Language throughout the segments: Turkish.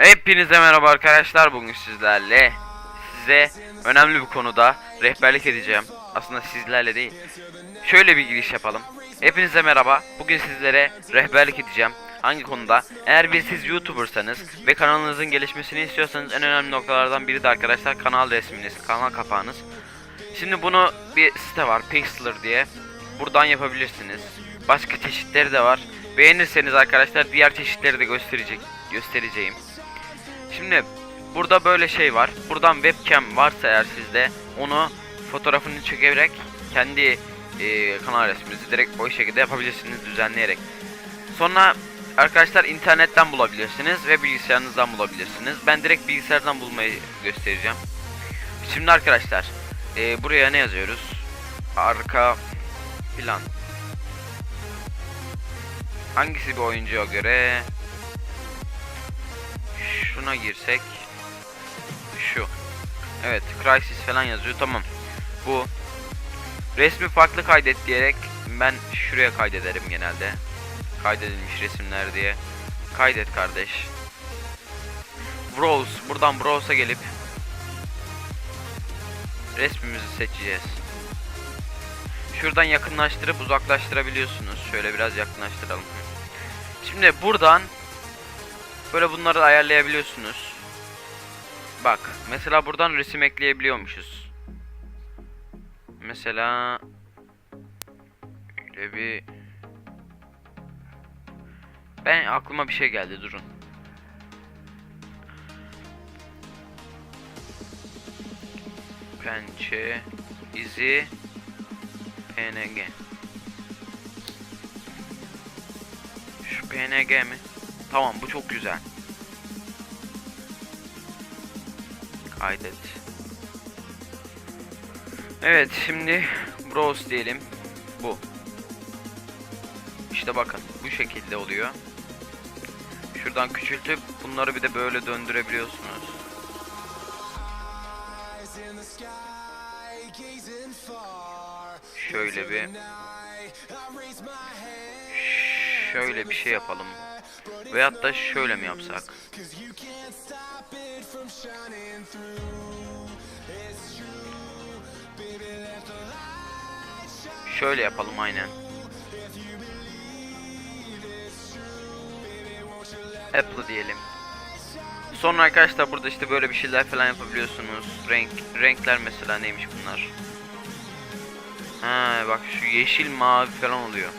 Hepinize merhaba arkadaşlar. Bugün sizlerle size önemli bir konuda rehberlik edeceğim. Aslında sizlerle değil. Şöyle bir giriş yapalım. Hepinize merhaba. Bugün sizlere rehberlik edeceğim. Hangi konuda? Eğer bir siz YouTuber'sanız ve kanalınızın gelişmesini istiyorsanız en önemli noktalardan biri de arkadaşlar kanal resminiz, kanal kapağınız. Şimdi bunu bir site var Pixlr diye. Buradan yapabilirsiniz. Başka çeşitleri de var. Beğenirseniz arkadaşlar diğer çeşitleri de gösterecek göstereceğim. Şimdi burada böyle şey var. Buradan webcam varsa eğer sizde onu fotoğrafını çekerek kendi e, kanal resminizi direkt o şekilde yapabilirsiniz düzenleyerek. Sonra arkadaşlar internetten bulabilirsiniz ve bilgisayarınızdan bulabilirsiniz. Ben direkt bilgisayardan bulmayı göstereceğim. Şimdi arkadaşlar e, buraya ne yazıyoruz? Arka plan. Hangisi bir oyuncuya göre? Şuna girsek. Şu. Evet, Crysis falan yazıyor. Tamam. Bu. Resmi farklı kaydet diyerek ben şuraya kaydederim genelde. Kaydedilmiş resimler diye. Kaydet kardeş. Browse. Buradan Browse'a gelip resmimizi seçeceğiz. Şuradan yakınlaştırıp uzaklaştırabiliyorsunuz. Şöyle biraz yakınlaştıralım. Şimdi buradan böyle bunları ayarlayabiliyorsunuz. Bak, mesela buradan resim ekleyebiliyormuşuz. Mesela öyle bir ben aklıma bir şey geldi durun. Pençe izi PNG. Şu PNG mi? Tamam bu çok güzel. Kaydet. Evet şimdi browse diyelim. Bu. İşte bakın bu şekilde oluyor. Şuradan küçültüp bunları bir de böyle döndürebiliyorsunuz. Şöyle bir şöyle bir şey yapalım. Veyahut da şöyle mi yapsak? Şöyle yapalım aynen. Apple diyelim. Sonra arkadaşlar burada işte böyle bir şeyler falan yapabiliyorsunuz. Renk renkler mesela neymiş bunlar? Ha bak şu yeşil mavi falan oluyor.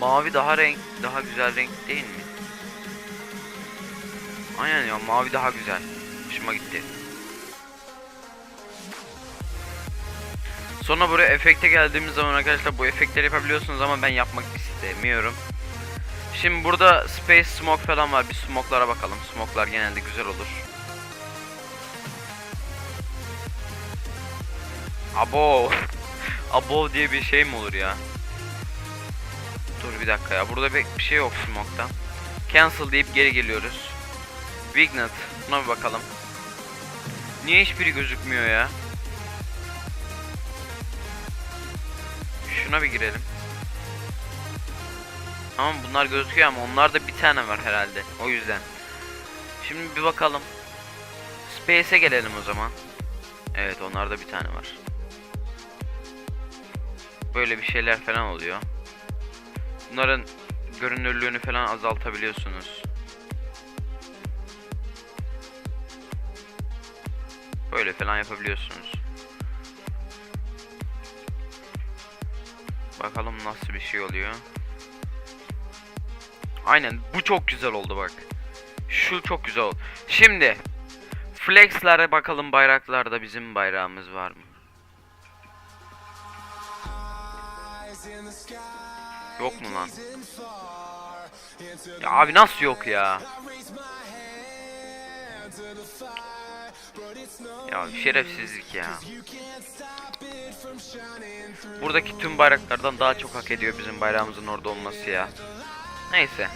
Mavi daha renk daha güzel renk değil mi? Aynen ya mavi daha güzel. Hoşuma gitti. Sonra buraya efekte geldiğimiz zaman arkadaşlar bu efektleri yapabiliyorsunuz ama ben yapmak istemiyorum. Şimdi burada space smoke falan var. Bir smoke'lara bakalım. Smoke'lar genelde güzel olur. Abo. Abo diye bir şey mi olur ya? Dur bir dakika ya. Burada bir şey yok smoke'ta. Cancel deyip geri geliyoruz. Vignette. Buna bir bakalım. Niye hiçbiri gözükmüyor ya? Şuna bir girelim. Tamam bunlar gözüküyor ama onlarda bir tane var herhalde. O yüzden. Şimdi bir bakalım. Space'e gelelim o zaman. Evet onlarda bir tane var. Böyle bir şeyler falan oluyor. Bunların görünürlüğünü falan azaltabiliyorsunuz. Böyle falan yapabiliyorsunuz. Bakalım nasıl bir şey oluyor. Aynen bu çok güzel oldu bak. Şu çok güzel oldu. Şimdi flexlere bakalım bayraklarda bizim bayrağımız var mı? Yok mu lan? Ya abi nasıl yok ya? Ya şerefsizlik ya. Buradaki tüm bayraklardan daha çok hak ediyor bizim bayrağımızın orada olması ya. Neyse.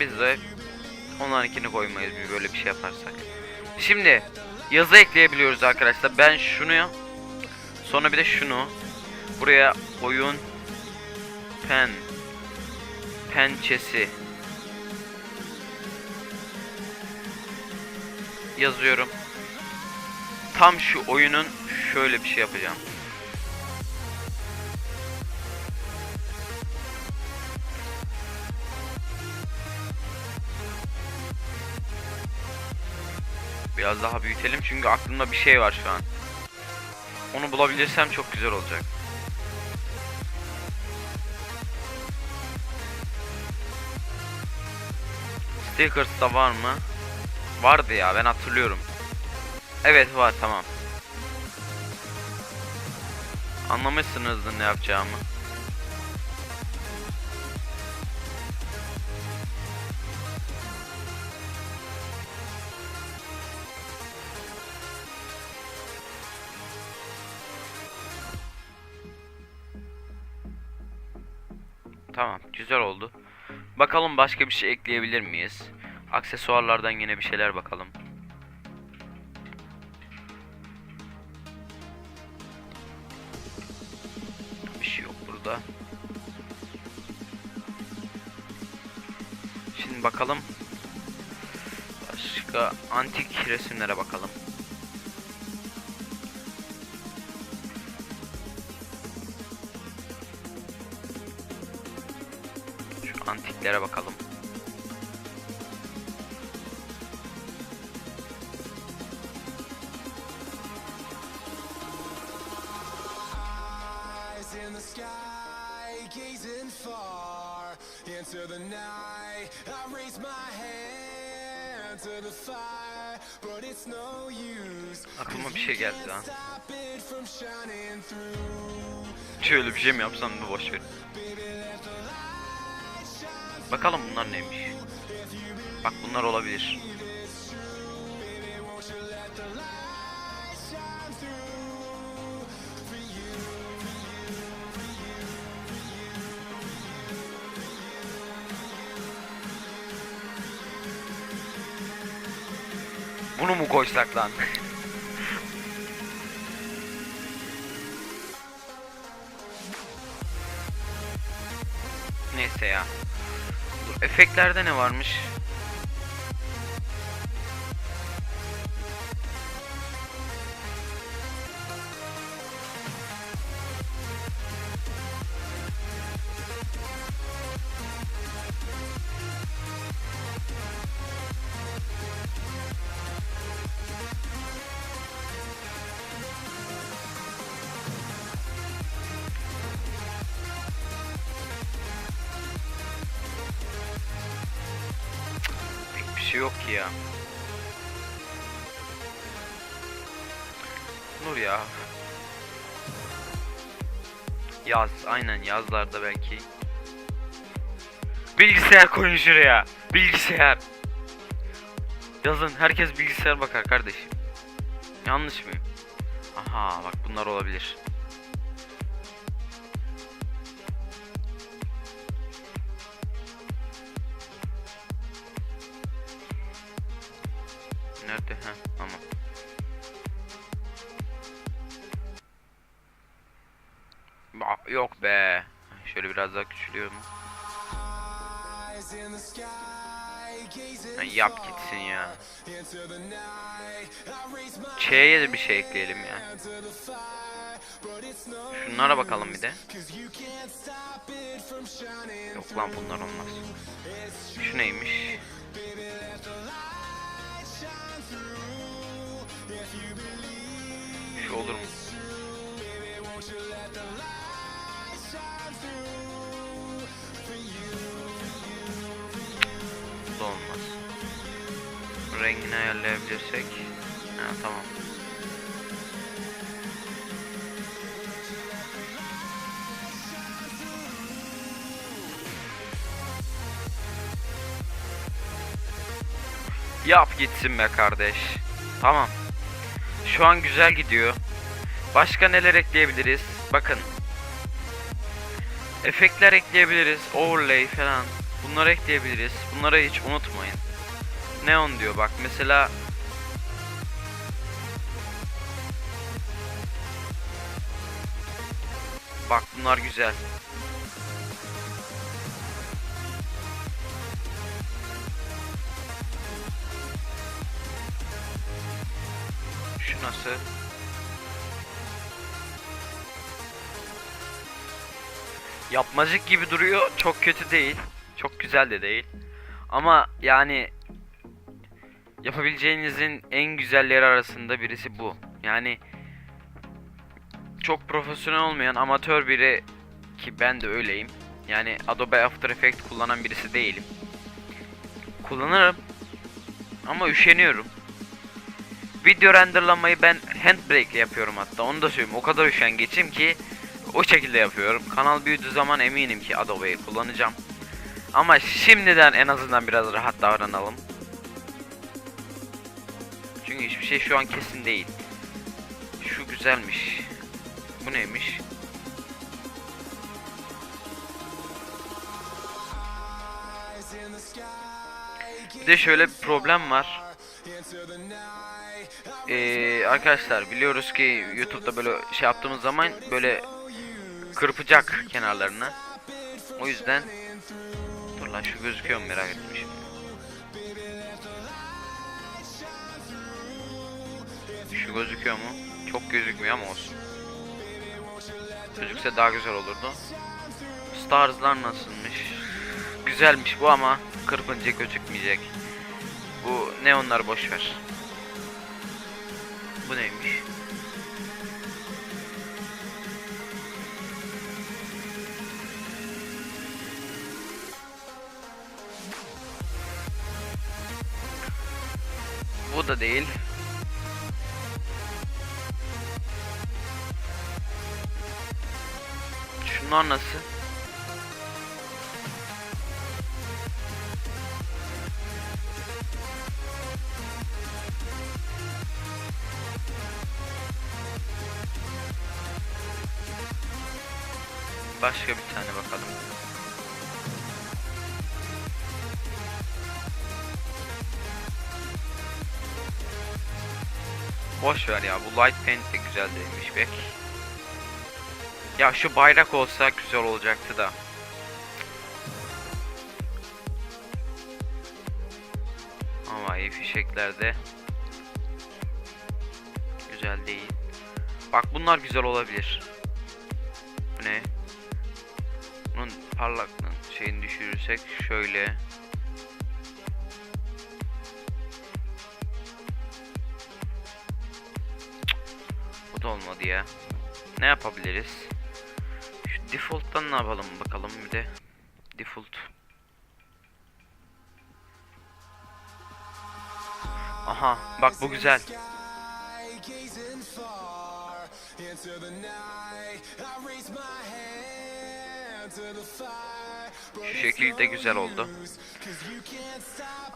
Biz de onlarınkini koymayız bir böyle bir şey yaparsak. Şimdi yazı ekleyebiliyoruz arkadaşlar. Ben şunu sonra bir de şunu buraya oyun pen pençesi yazıyorum. Tam şu oyunun şöyle bir şey yapacağım. Biraz daha büyütelim çünkü aklımda bir şey var şu an. Onu bulabilirsem çok güzel olacak. Stickers'ta var mı? Vardı ya ben hatırlıyorum. Evet var tamam. Anlamışsınızdır ne yapacağımı. Tamam, güzel oldu. Bakalım başka bir şey ekleyebilir miyiz? Aksesuarlardan yine bir şeyler bakalım. Bir şey yok burada. Şimdi bakalım. Başka antik resimlere bakalım. Şu antiklere bakalım. Aklıma bir şey geldi lan. Şöyle bir şey mi yapsam mı boş ver. Bakalım bunlar neymiş. Bak bunlar olabilir. Bunu mu koysak lan? Neyse ya. Dur, efektlerde ne varmış? Şey yok ki ya. Nur ya. Yaz, aynen yazlarda belki. Bilgisayar koyun şuraya. Bilgisayar. Yazın herkes bilgisayar bakar kardeşim. Yanlış mıyım? Aha bak bunlar olabilir. Nerede? Ha, tamam. Ba- Yok be. Şöyle biraz daha küçülüyor mu? Ha, yap gitsin ya. Ç'ye de bir şey ekleyelim ya. Şunlara bakalım bir de. Yok lan bunlar olmaz. Şu neymiş? Ayarlayabilirsek. Ha tamam. Yap gitsin be kardeş. Tamam. Şu an güzel gidiyor. Başka neler ekleyebiliriz? Bakın. Efektler ekleyebiliriz. Overlay falan. Bunları ekleyebiliriz. Bunları hiç unutmayın. Neon diyor bak mesela Bak bunlar güzel. nasıl? Yapmacık gibi duruyor. Çok kötü değil. Çok güzel de değil. Ama yani yapabileceğinizin en güzelleri arasında birisi bu. Yani çok profesyonel olmayan amatör biri ki ben de öyleyim. Yani Adobe After Effects kullanan birisi değilim. Kullanırım ama üşeniyorum. Video renderlamayı ben handbrake yapıyorum hatta onu da söyleyeyim. O kadar üşengeçim ki o şekilde yapıyorum. Kanal büyüdüğü zaman eminim ki Adobe'yi kullanacağım. Ama şimdiden en azından biraz rahat davranalım. Çünkü hiçbir şey şu an kesin değil. Şu güzelmiş. Bu neymiş? Bir de şöyle bir problem var. Ee, arkadaşlar biliyoruz ki YouTube'da böyle şey yaptığımız zaman böyle kırpacak kenarlarını. O yüzden dur lan şu gözüküyor mu merak ettim şimdi. Şu gözüküyor mu? Çok gözükmüyor ama olsun. Gözükse daha güzel olurdu. Stars'lar nasılmış? Güzelmiş bu ama kırpınca gözükmeyecek. Bu neonlar boş ver. Bu neymiş? Bu da değil. Şunlar nasıl? Başka bir tane bakalım. Boş ver ya bu light paint de güzel değilmiş pek. Ya şu bayrak olsa güzel olacaktı da. Ama iyi fişeklerde güzel değil. Bak bunlar güzel olabilir. Bu ne? Bunun parlaklığın şeyini düşürürsek şöyle. Bu da olmadı ya. Ne yapabiliriz? Default'tan ne yapalım bakalım bir de. Default. Aha bak bu güzel. Şu şekilde güzel oldu.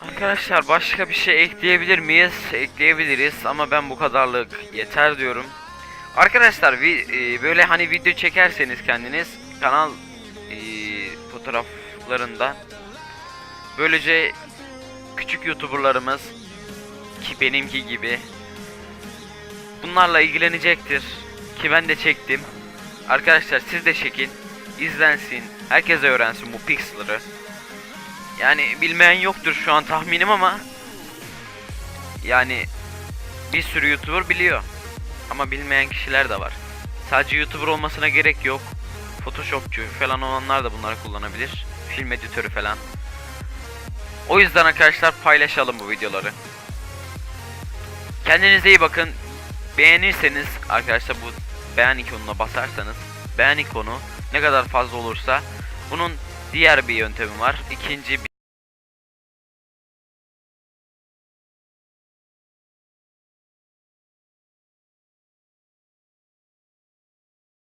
Arkadaşlar başka bir şey ekleyebilir miyiz? Ekleyebiliriz ama ben bu kadarlık yeter diyorum. Arkadaşlar vi- e, böyle hani video çekerseniz kendiniz kanal e, fotoğraflarında böylece küçük youtuberlarımız ki benimki gibi bunlarla ilgilenecektir ki ben de çektim. Arkadaşlar siz de çekin, izlensin, herkes öğrensin bu pixel'ları. Yani bilmeyen yoktur şu an tahminim ama yani bir sürü YouTuber biliyor. Ama bilmeyen kişiler de var. Sadece YouTuber olmasına gerek yok. Photoshopçu falan olanlar da bunları kullanabilir. Film editörü falan. O yüzden arkadaşlar paylaşalım bu videoları. Kendinize iyi bakın. Beğenirseniz arkadaşlar bu beğen ikonuna basarsanız beğen ikonu ne kadar fazla olursa bunun diğer bir yöntemi var. İkinci bir